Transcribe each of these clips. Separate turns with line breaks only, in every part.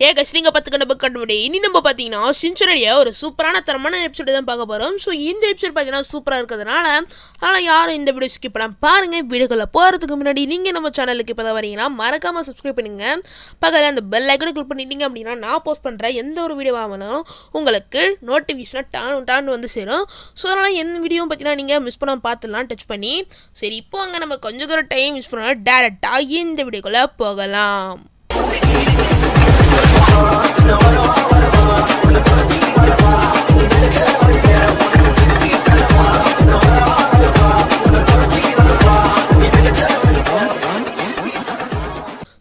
ஏ கஷ்டிங்க பத்து நம்ம புக் கண்டுபிடி இனி நம்ம பார்த்தீங்கன்னா சின்சனுடைய ஒரு சூப்பரான தரமான எபிசோடு தான் பார்க்க போகிறோம் ஸோ இந்த எபிசோட் பார்த்தீங்கன்னா சூப்பராக இருக்கிறதுனால அதனால் யாரும் இந்த வீடியோ ஸ்கிப் பண்ணாம பாருங்க. வீடுகளில் போகிறதுக்கு முன்னாடி நீங்கள் நம்ம சேனலுக்கு இப்போ தான் வரீங்கன்னா மறக்காமல் சப்ஸ்கிரைப் பண்ணுங்க. பக்கத்தில் அந்த பெல் ஐக்கனை கிளிக் பண்ணிட்டீங்க அப்படின்னா நான் போஸ்ட் பண்ணுற எந்த ஒரு வீடியோ ஆகணும் உங்களுக்கு நோட்டிஃபிகேஷனாக டான் டான் வந்து சேரும். ஸோ அதனால் எந்த வீடியோவும் பார்த்தீங்கன்னா நீங்கள் மிஸ் பண்ணாம பார்த்துலாம் டச் பண்ணி. சரி இப்போ அங்கே நம்ம கொஞ்சம் கூட டைம் மிஸ் பண்ணாலும் டேரெக்டாக இந்த வீடியோக்குள்ளே போகலாம். no, no, no.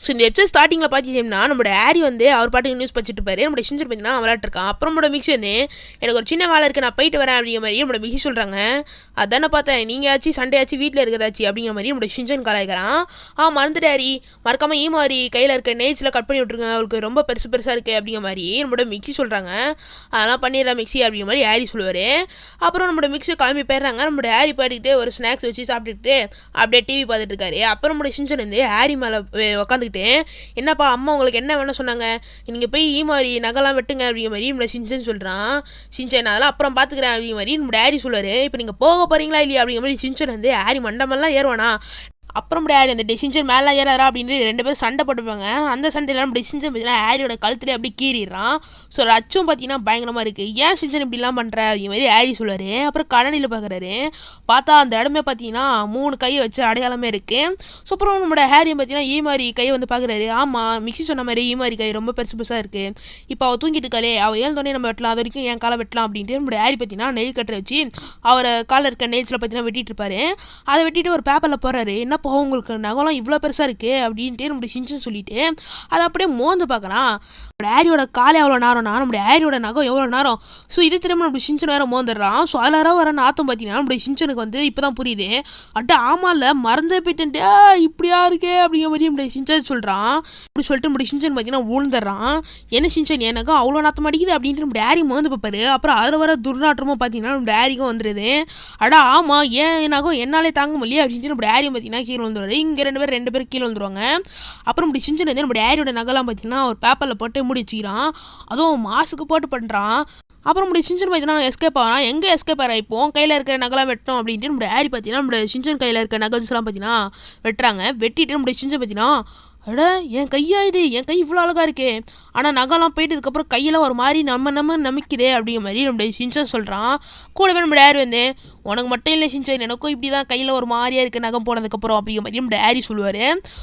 ஸோ இந்த எபிசோட் ஸ்டார்டிங்கில் பார்த்துட்டோம்னா நம்மளோட ஆரி வந்து அவர் பாட்டுக்கு நியூஸ் படிச்சுட்டு இருப்பாரு. நம்மளோட சிஞ்சர் பார்த்தீங்கன்னா விளையாட்டுருக்கான் அப்புறம் நம்மளோட மிக்சி வந்து எனக்கு ஒரு சின்ன வேலை இருக்குது நான் போயிட்டு வரேன் அப்படிங்கிற மாதிரி நம்மளோட மிக்சி சொல்கிறாங்க அதானே பார்த்தேன் நீங்கள் ஆச்சு சண்டே ஆச்சு வீட்டில் இருக்கிறதாச்சு அப்படிங்கிற மாதிரி நம்மளோட சிஞ்சன் கலாய்க்கிறான். ஆ மறந்துட்டு மறக்காமல் ஈ மாதிரி கையில் இருக்க நேச்சில் கட் பண்ணி விட்ருங்க அவளுக்கு ரொம்ப பெருசு பெருசாக இருக்குது அப்படிங்கிற மாதிரி நம்மளோட மிக்சி சொல்கிறாங்க அதெல்லாம் பண்ணிடலாம் மிக்சி அப்படிங்கிற மாதிரி ஆரி சொல்லுவார். அப்புறம் நம்மளோட மிக்ஸி கிளம்பி போயிடுறாங்க. நம்மளோட ஆரி பாடிக்கிட்டு ஒரு ஸ்நாக்ஸ் வச்சு சாப்பிட்டுக்கிட்டு அப்படியே டிவி பார்த்துட்டு இருக்காரு. அப்புறம் நம்மளோட சிஞ்சன் வந்து ஆரி மேலே உட்காந்துக்கிட்டு என்னப்பா அம்மா உங்களுக்கு என்ன வேணும் சொன்னாங்க? நீங்கள் போய் ஈ மாதிரி நகைலாம் வெட்டுங்க அப்படிங்கிற மாதிரி நம்மளோட சிஞ்சன் சொல்கிறான் சிஞ்சன் அதெல்லாம் அப்புறம் பார்த்துக்கிறேன் அப்படிங்கிற மாதிரி நம்ம ஆரி சொல்லுவார். இப்போ நீங்கள் போக போகிறீங்களா இல்லையா அப்படிங்கிற மாதிரி சிஞ்சன் வந்து ஆரி மண்டமெல்லாம் ஏறுவானா? அப்புறம் ஆரி அந்த டெசிஞ்சர் மேலே ஏறாரா அப்படின்னு ரெண்டு பேரும் சண்டை போட்டுப்பாங்க. அந்த சண்டையில் நம்ம டெசிஞ்சர் பார்த்தீங்கன்னா ஆரியோட கழுத்துல அப்படியே கீறிடுறான். ஸோ ரச்சும் பார்த்தீங்கன்னா பயங்கரமாக இருக்குது ஏன் சிஞ்சன் இப்படிலாம் பண்ணுற அப்படிங்கிற மாதிரி ஆரி சொல்லுவார். அப்புறம் கடனில் பார்க்குறாரு பார்த்தா அந்த இடமே பார்த்தீங்கன்னா மூணு கையை வச்சு அடையாளமே இருக்குது ஸோ அப்புறம் நம்மளோட ஹேரியை பார்த்தீங்கன்னா ஈ மாதிரி கையை வந்து பார்க்குறாரு ஆமாம் மிக்சி சொன்ன மாதிரி ஈ மாதிரி கை ரொம்ப பெருசு பெருசாக இருக்குது இப்போ அவள் தூங்கிட்டு இருக்காளே. அவள் ஏழ்ந்தோடனே நம்ம வெட்டலாம். அது வரைக்கும் என் காலை வெட்டலாம் அப்படின்ட்டு நம்மளோட ஹேரி பார்த்தீங்கன்னா நெல் கட்டரை வச்சு அவரை காலில் இருக்க நெயில்ஸில் பார்த்தீங்கன்னா வெட்டிட்டு இருப்பாரு. அதை வெட்டிட்டு ஒரு பேப்பரில் போடுறாரு. என்னப்பா உங்களுக்கு நகலாம் இவ்வளோ பெருசாக இருக்குது அப்படின்ட்டு நம்முடைய சிஞ்சன் சொல்லிட்டு அதை அப்படியே மோந்து பார்க்குறான் நம்மளோட ஆரியோட காலை எவ்வளோ நேரம்னா நம்முடைய ஆரியோட நகம் எவ்வளோ நேரம்? ஸோ இது திரும்ப நம்முடைய சிஞ்சன் வேறு மோந்துடுறான். ஸோ அதில் வர வர நாத்தம் பார்த்தீங்கன்னா நம்முடைய சிஞ்சனுக்கு வந்து இப்போ தான் புரியுது அட்டை ஆமாம்ல மறந்தே போயிட்டு இப்படியா இருக்கே அப்படிங்கிற மாதிரி நம்முடைய சிஞ்சன் சொல்கிறான் இப்படி சொல்லிட்டு நம்முடைய சிஞ்சன் பார்த்தீங்கன்னா விழுந்துடுறான் என்ன சிஞ்சன் எனக்கு அவ்வளோ நாத்தம் அடிக்குது அப்படின்ட்டு நம்ம டேரி மோந்து பார்ப்பாரு. அப்புறம் அதில் வர துர்நாற்றமும் பார்த்தீங்கன்னா நம்ம டேரிக்கும் வந்துடுது அடா ஆமாம் ஏன் என்னாகும் என்னாலே தாங்க முடியல அப்படின்ட்டு நம்ம டேரியும் பார்த்தீங்கன்னா கீழே வந்துடுவாரு இங்கே ரெண்டு பேர் ரெண்டு பேர் கீழே வந்துருவாங்க அப்புறம் இப்படி சிஞ்சன் வந்து நம்ம நகலாம் பார்த்தீங்கன்னா ஒரு பேப்பரில் போட்டு மூடி வச்சுக்கிறான் அதுவும் மாசுக்கு போட்டு பண்ணுறான் அப்புறம் நம்முடைய சிஞ்சன் பார்த்தீங்கன்னா எஸ்கேப் ஆகலாம் எங்கே எஸ்கேப் ஆகிறா இப்போ? கையில் இருக்கிற நகலாம் வெட்டணும் அப்படின்ட்டு நம்முடைய ஆரி பார்த்தீங்கன்னா நம்முடைய சிஞ்சன் கையில் இருக்கிற நகல்ஸ்லாம் பார்த்தீங்கன்னா வெட்டுறாங்க. வெட்டிட்டு நம்முடைய சிஞ்சன் பார்த்தீங்கன்னா அட என் கையா இது? என் கை இவ்வளோ அழகாக இருக்கே. ஆனால் நகைலாம் போயிட்டதுக்கப்புறம் கையெல்லாம் ஒரு மாதிரி நம்ம நம்ம நமிக்குதே அப்படிங்கிற மாதிரி நம்முடைய சிஞ்சன் சொல்கிறான் கூடவே நம்ம டேரி வந்து உனக்கு மட்டும் இல்லை சிஞ்சன் எனக்கும் இப்படி தான் கையில் ஒரு மாதிரியாக இருக்குது நகம் போனதுக்கப்புறம் அப்படிங்கிற மாதிரி நம்ம டேரி சொல்லுவார்.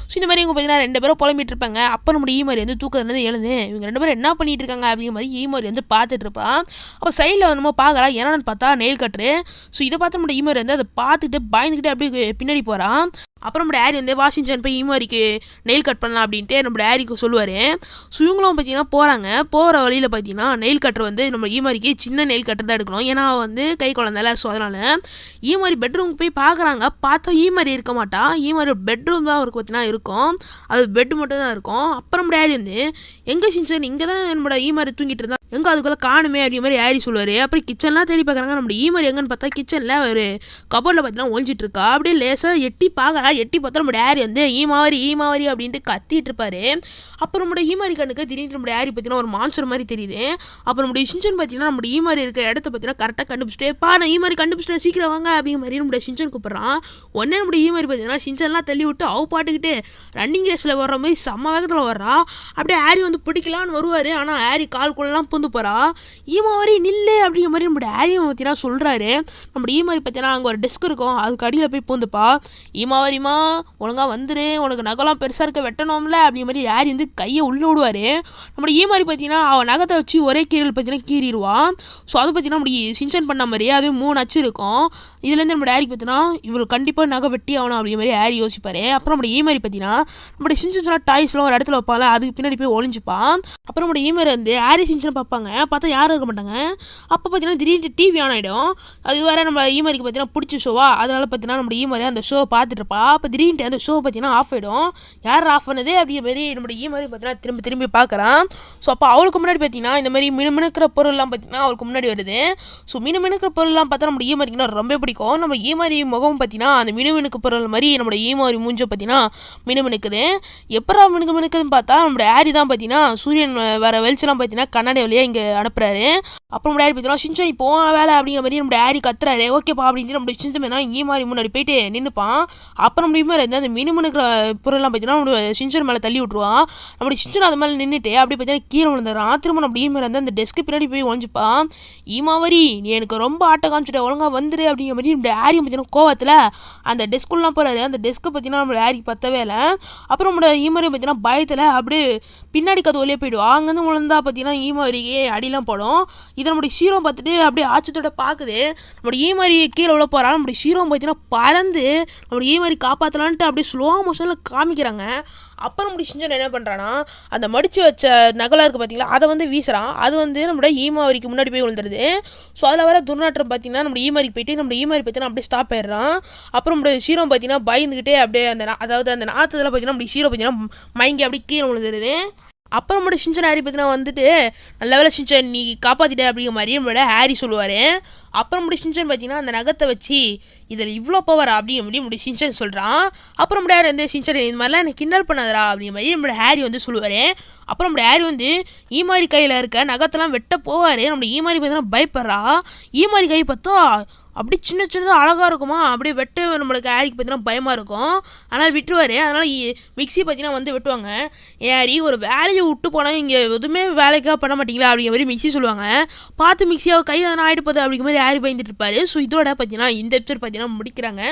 ஸோ இந்த மாதிரி இவங்க பார்த்தீங்கன்னா ரெண்டு பேரும் புலம்பிட்டு இருப்பாங்க. அப்போ நம்முடைய ஈ மாதிரி வந்து தூக்கத்துலேருந்து இவங்க ரெண்டு பேரும் என்ன பண்ணிட்டு இருக்காங்க அப்படிங்கிற மாதிரி ஈ வந்து பார்த்துட்டு இருப்பான் அப்போ சைடில் நம்ம பார்க்கலாம் என்னன்னு பார்த்தா நெயில் கட்டுரு ஸோ இதை பார்த்து நம்முடைய ஈ வந்து அதை பார்த்துட்டு பயந்துக்கிட்டு அப்படியே பின்னாடி போகிறான் அப்புறம் நம்ம டேரி வந்து வாஷிங்டன் போய் ஈமாரிக்கு நெயில் கட் பண்ணலாம் அப்படின்ட்டு நம்ம டேரிக்கு சொல்லுவார். ஸோ இவங்களும் பார்த்தீங்கன்னா போகிறாங்க போகிற வழியில் பார்த்தீங்கன்னா நெயில் கட்டர் வந்து நம்ம ஈமாரிக்கு சின்ன நெயில் கட்டர் தான் எடுக்கணும். ஏன்னா வந்து கை குழந்தைல ஸோ அதனால் ஈமாரி பெட்ரூம் போய் பார்க்குறாங்க பார்த்தா ஈமாரி இருக்க மாட்டா. ஈமாரி பெட்ரூம் தான் அவருக்கு பார்த்தீங்கன்னா இருக்கும். அது பெட் மட்டும் தான் இருக்கும். அப்புறம் டேரி வந்து எங்கே சின்சன்? இங்கே தான் நம்மளோட ஈமாரி தூங்கிட்டு இருந்தா எங்கே அதுக்குள்ளே காணுமே அப்படிங்கிற மாதிரி ஆரி சொல்லுவார். அப்புறம் கிச்சன்லாம் தேடி பார்க்குறாங்க. நம்ம ஈமர் எங்கன்னு பார்த்தா கிச்சனில் ஒரு கபோர்டில் பார்த்தீங்கன்னா ஒழிஞ்சிட்டு இருக்கா. அப்படியே லேசாக எட்டி பார்க்கலாம் எட்டி பார்த்தா நம்ம ஏரி வந்து ஈமாவரி ஈமாவரி அப்படின்ட்டு கத்திட்டு இருப்பாரு. அப்புறம் நம்மளோட ஈமாரி கண்ணுக்கு திடீர்னு நம்ம ஏரி பார்த்தீங்கன்னா ஒரு மான்சர் மாதிரி தெரியுது. அப்புறம் நம்மளுடைய சிஞ்சன் பார்த்தீங்கன்னா நம்ம ஈமாரி இருக்கிற இடத்த பார்த்தீங்கன்னா கரெக்டாக கண்டுபிடிச்சிட்டு பா நான் ஈமாரி கண்டுபிடிச்சிட்டேன். சீக்கிரம் வாங்க அப்படிங்கிற மாதிரி நம்மளுடைய சிஞ்சன் கூப்பிட்றான். உடனே நம்மளுடைய ஈமாரி பார்த்தீங்கன்னா சிஞ்சன்லாம் தள்ளி விட்டு அவ பாட்டுக்கிட்டு ரன்னிங் ரேஸில் வர்ற மாதிரி செம்ம வேகத்தில் வர்றான் அப்படியே ஆரி வந்து பிடிக்கலான்னு வருவார். ஆனால் ஆரி கால்குள்ளெல்லாம் பூந்து போகிறா ஈமாரி நில்லு அப்படிங்கிற மாதிரி நம்மளுடைய ஆரியம் பார்த்தீங்கன்னா சொல்கிறாரு நம்மளுடைய ஈமாரி பார்த்தீங்கன்னா அங்கே ஒரு டெஸ்க் இருக்கும். அதுக்கு அடியில் போய் பூந்துப்பா. ஈமாவரிமா ஒழுங்காக வந்துரு. உனக்கு நகைலாம் பெருசாக இருக்க வெட்டணும்ல அப்படிங்கிற மாதிரி ஆரி வந்து கையை உள்ளே விடுவார். நம்மளுடைய ஈமாரி பார்த்தீங்கன்னா அவன் நகத்தை வச்சு ஒரே கீரல் பார்த்தீங்கன்னா கீறிடுவான் ஸோ அதை பார்த்தீங்கன்னா நம்மளுடைய சின்சன் பண்ண மாதிரியே அது மூணு அச்சு இருக்கும். இதுலேருந்து நம்ம டேரிக்கு பார்த்தீங்கன்னா இவள் கண்டிப்பாக நகை வெட்டி ஆகணும் அப்படிங்கிற மாதிரி ஆரி யோசிப்பார். அப்புறம் நம்ம ஈமாரி பார்த்தீங்கன்னா நம்மளுடைய சின்சன் டாய்ஸ்லாம் ஒரு இடத்துல வைப்பாங்க அதுக்கு பின்னாடி போய் ஒழிஞ்சுப்பான் அப்புறம் நம்மளோட ஈமாரி வந்து ஆரி சின்சன் பார்ப்பாங்க பார்த்தா யாரும் இருக்க மாட்டாங்க. அப்போ பார்த்தீங்கன்னா திடீர்னு டிவி ஆன் ஆகிடும் அது வேறு நம்ம e ஈமரிக்கு பார்த்தீங்கன்னா பிடிச்ச ஷோவா அதனால் பார்த்தீங்கன்னா நம்ம e ஈமாரி அந்த ஷோ பார்த்துட்டு இருப்பா. அப்போ திடீர்னு அந்த ஷோ பார்த்தீங்கன்னா ஆஃப் ஆகிடும் யார் ஆஃப் பண்ணது அப்படிங்கிற மாதிரி நம்ம e ஈமரி பார்த்தீங்கன்னா திரும்பி திரும்பி பார்க்குறான் ஸோ அப்போ அவளுக்கு முன்னாடி பார்த்தீங்கன்னா இந்த மாதிரி மினுமினுக்கிற பொருள்லாம் பார்த்தீங்கன்னா அவளுக்கு முன்னாடி வருது. ஸோ மினுமினுக்கிற பொருள்லாம் பார்த்தா நம்ம ஈமாரிக்குன்னா ரொம்ப பிடிக்கும். நம்ம ஈமரி முகம் பார்த்தீங்கன்னா அந்த மினுமினுக்கு பொருள் மாதிரி நம்மளோட ஈமரி மூஞ்ச பார்த்தீங்கன்னா மினுமினுக்குது. எப்பரா மினுக்கு மினுக்குதுன்னு பார்த்தா நம்மளோட ஆரி தான் பார்த்தீங்கன்னா சூரியன் வர வெளிச்சலாம் பார்த்தீங்கன்னா கண்ணாடி வழியாக இங்கே அனுப்புறாரு. அப்புறம் நம்ம ஆரி பார்த்தீங்கன்னா சிஞ்சனி போன வேலை அப்படிங்கிற மாதிரி நம்ம ஆரி கத்துறாரு. ஓகேப்பா அப்படின்ட்டு நம்ம சிஞ்சமேனா இங்கே மாதிரி முன்னாடி போயிட்டு நின்றுப்பான் அப்புறம் முடியுமா இருந்தால் அந்த மினுமினுக்கிற பொருள்லாம் பார்த்தீங்கன்னா நம்ம சிஞ்சன் மேலே தள்ளி விட்ருவான் நம்மளோட சிஞ்சன் அது மேலே நின்றுட்டு அப்படியே பார்த்தீங்கன்னா கீழே விழுந்துடுறான் திரும்ப நம்ம ஈ இருந்தால் அந்த டெஸ்க்கு பின்னாடி போய் ஒழிஞ்சுப்பான் ஈமாவரி நீ எனக்கு ரொம்ப ஆட்ட காமிச்சிட்ட ஒழுங்காக வந்துரு அப்படிங்கிற மாதிரி நம்ம ஆரி பார்த்தீங்கன்னா கோவத்தில் அந்த டெஸ்க்குள்ளலாம் போகிறாரு அந்த டெஸ்க்கு பார்த்தீங்கன்னா நம்மளோட ஆரிக்கு பத்தவே இல்லை. அப்புறம் நம்மளோட ஈமாரி பார்த்தீங்கன்னா பயத்தில் அப்படியே பின்னாடி கது ஒளியே போயிடுவோம் அங்கேருந்து விழுந்தா பார்த்தீங்கன்னா அப்படியே அடிலாம் போடும். இதை நம்முடைய ஷீரோ பார்த்துட்டு அப்படியே ஆச்சத்தோட பார்க்குது. நம்முடைய ஈமாரி கீழே உள்ள போகிறான் நம்முடைய ஷீரோ பார்த்தீங்கன்னா பறந்து நம்முடைய ஈமாரி காப்பாற்றலான்ட்டு அப்படியே ஸ்லோ மோஷனில் காமிக்கிறாங்க. அப்புறம் நம்முடைய சிஞ்சன் என்ன பண்ணுறான்னா அந்த மடித்து வச்ச நகலாக இருக்குது பார்த்தீங்களா அதை வந்து வீசுகிறான் அது வந்து நம்மளோட ஈமாவரிக்கு முன்னாடி போய் விழுந்துருது. ஸோ அதில் வர துர்நாற்றம் பார்த்தீங்கன்னா நம்ம ஈமாரிக்கு போயிட்டு நம்ம ஈமாரி பார்த்தீங்கன்னா அப்படியே ஸ்டாப் ஆயிடுறான். அப்புறம் நம்மளுடைய ஷீரோ பார்த்தீங்கன்னா பயந்துக்கிட்டே அப்படியே அந்த அதாவது அந்த நாற்றுல பார்த்தீங்கன்னா நம்மளுடைய ஷீரோ பார்த்தீங்கன்னா மயங்கி அப்படியே கீழே விழுந்துருது. அப்புறம் மட்டும் ஷிஞ்சன் ஹாரி பற்றினா வந்துட்டு நல்ல வேலை ஷிஞ்சன் நீ காப்பாற்றிட்ட அப்படிங்கிற மாதிரியும் விட ஹாரி சொல்லுவார். அப்புறம் நம்மளுடைய ஷிஞ்சன் பார்த்தீங்கன்னா அந்த நகத்தை வச்சு இதில் இவ்வளோ பவர் அப்படிங்கிற மாதிரி முடி ஷிஞ்சன் சொல்கிறான் அப்புறம் முடியாது இந்த வந்து இது இந்த மாதிரிலாம் எனக்கு கிண்டல் பண்ணாதடா அப்படிங்கிற மாதிரி நம்மளோட ஹாரி வந்து சொல்லுவார். அப்புறம் நம்மளோட ஹாரி வந்து ஈமாரி கையில் இருக்க நகத்தெல்லாம் வெட்ட போவார். நம்மளோட ஈமாரி பார்த்தீங்கன்னா பயப்படுறா. ஈமாரி கை பார்த்தா அப்படி சின்ன சின்னதாக அழகாக இருக்குமா? அப்படியே வெட்ட நம்மளுக்கு ஏரிக்கு பார்த்தீங்கன்னா பயமாக இருக்கும். ஆனால் விட்டுருவார். அதனால் மிக்ஸி பார்த்தீங்கன்னா வந்து வெட்டுவாங்க. ஏறி ஒரு வேலையை விட்டு போனால் இங்கே எதுவுமே வேலைக்காக பண்ண மாட்டீங்களா? அப்படிங்கிற மாதிரி மிக்ஸி சொல்லுவாங்க. பார்த்து மிக்ஸியாக கை எதனா ஆகிட்டு போகுது அப்படிங்கிற மாதிரி ஹாரி பயந்துட்டு இருப்பார். ஸோ இதோட பார்த்தீங்கன்னா இந்த எபிசோட் பார்த்தீங்கன்னா முடிக்கிறாங்க.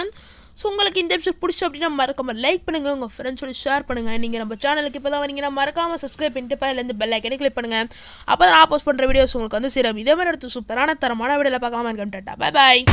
ஸோ உங்களுக்கு இந்த எபிசோட் பிடிச்சி அப்படின்னா மறக்காமல் லைக் பண்ணுங்கள் உங்கள் ஃப்ரெண்ட்ஸோட ஷேர் பண்ணுங்கள் நீங்கள் நம்ம சேனலுக்கு இப்போ தான் வரீங்கன்னா மறக்காமல் சப்ஸ்கிரைப் பண்ணிட்டு பதிலேருந்து பெல் ஐக்கனே கிளிக் பண்ணுங்கள் அப்போ தான் நான் போஸ்ட் பண்ணுற வீடியோஸ் உங்களுக்கு வந்து சேரும். இதே மாதிரி எடுத்து சூப்பரான தரமான வீடியோவில் பார்க்காம இருக்கேன் டாட்டா. பாய் பாய்